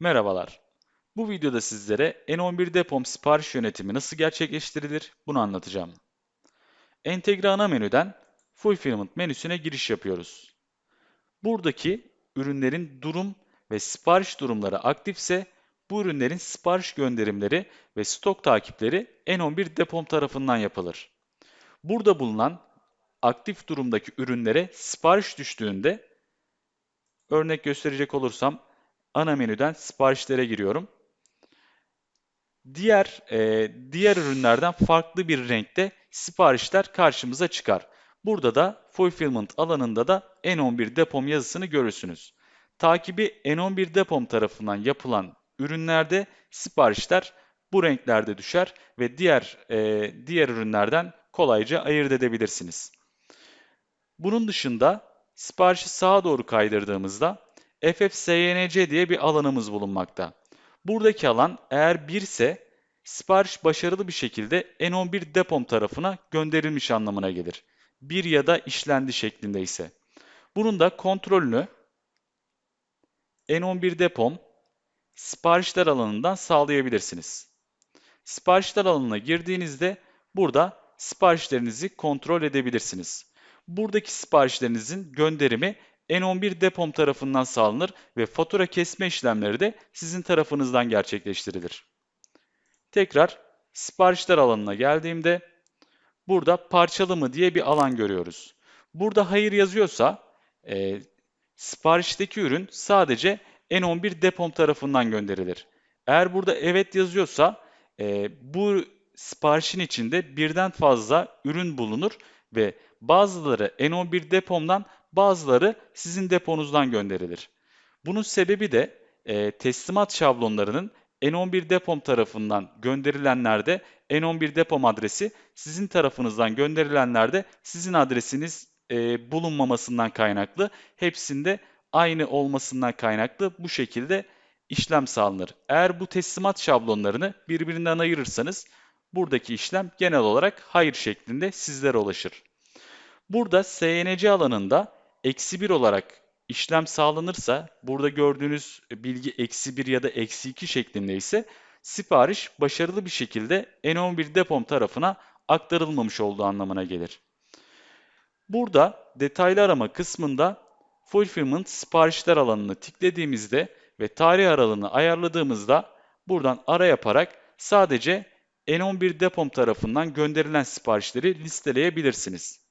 Merhabalar. Bu videoda sizlere N11 Depom sipariş yönetimi nasıl gerçekleştirilir bunu anlatacağım. Entegre ana menüden Fulfillment menüsüne giriş yapıyoruz. Buradaki ürünlerin durum ve sipariş durumları aktifse bu ürünlerin sipariş gönderimleri ve stok takipleri N11 Depom tarafından yapılır. Burada bulunan aktif durumdaki ürünlere sipariş düştüğünde örnek gösterecek olursam ana menüden siparişlere giriyorum. Diğer e, diğer ürünlerden farklı bir renkte siparişler karşımıza çıkar. Burada da Fulfillment alanında da N11 Depom yazısını görürsünüz. Takibi N11 Depom tarafından yapılan ürünlerde siparişler bu renklerde düşer ve diğer e, diğer ürünlerden kolayca ayırt edebilirsiniz. Bunun dışında siparişi sağa doğru kaydırdığımızda FFSYNC diye bir alanımız bulunmakta. Buradaki alan eğer 1 ise sipariş başarılı bir şekilde N11 depom tarafına gönderilmiş anlamına gelir. 1 ya da işlendi şeklinde ise. Bunun da kontrolünü N11 depom siparişler alanından sağlayabilirsiniz. Siparişler alanına girdiğinizde burada siparişlerinizi kontrol edebilirsiniz. Buradaki siparişlerinizin gönderimi N11 depom tarafından sağlanır ve fatura kesme işlemleri de sizin tarafınızdan gerçekleştirilir. Tekrar siparişler alanına geldiğimde burada parçalı mı diye bir alan görüyoruz. Burada hayır yazıyorsa e, siparişteki ürün sadece N11 depom tarafından gönderilir. Eğer burada evet yazıyorsa e, bu siparişin içinde birden fazla ürün bulunur ve bazıları N11 depomdan bazıları sizin deponuzdan gönderilir. Bunun sebebi de e, teslimat şablonlarının N11 depom tarafından gönderilenlerde N11 depom adresi, sizin tarafınızdan gönderilenlerde sizin adresiniz e, bulunmamasından kaynaklı. Hepsinde aynı olmasından kaynaklı bu şekilde işlem sağlanır. Eğer bu teslimat şablonlarını birbirinden ayırırsanız buradaki işlem genel olarak hayır şeklinde sizlere ulaşır. Burada SNC alanında eksi 1 olarak işlem sağlanırsa, burada gördüğünüz bilgi eksi 1 ya da eksi 2 şeklinde ise sipariş başarılı bir şekilde N11 depom tarafına aktarılmamış olduğu anlamına gelir. Burada detaylı arama kısmında Fulfillment siparişler alanını tıkladığımızda ve tarih aralığını ayarladığımızda buradan ara yaparak sadece N11 depom tarafından gönderilen siparişleri listeleyebilirsiniz.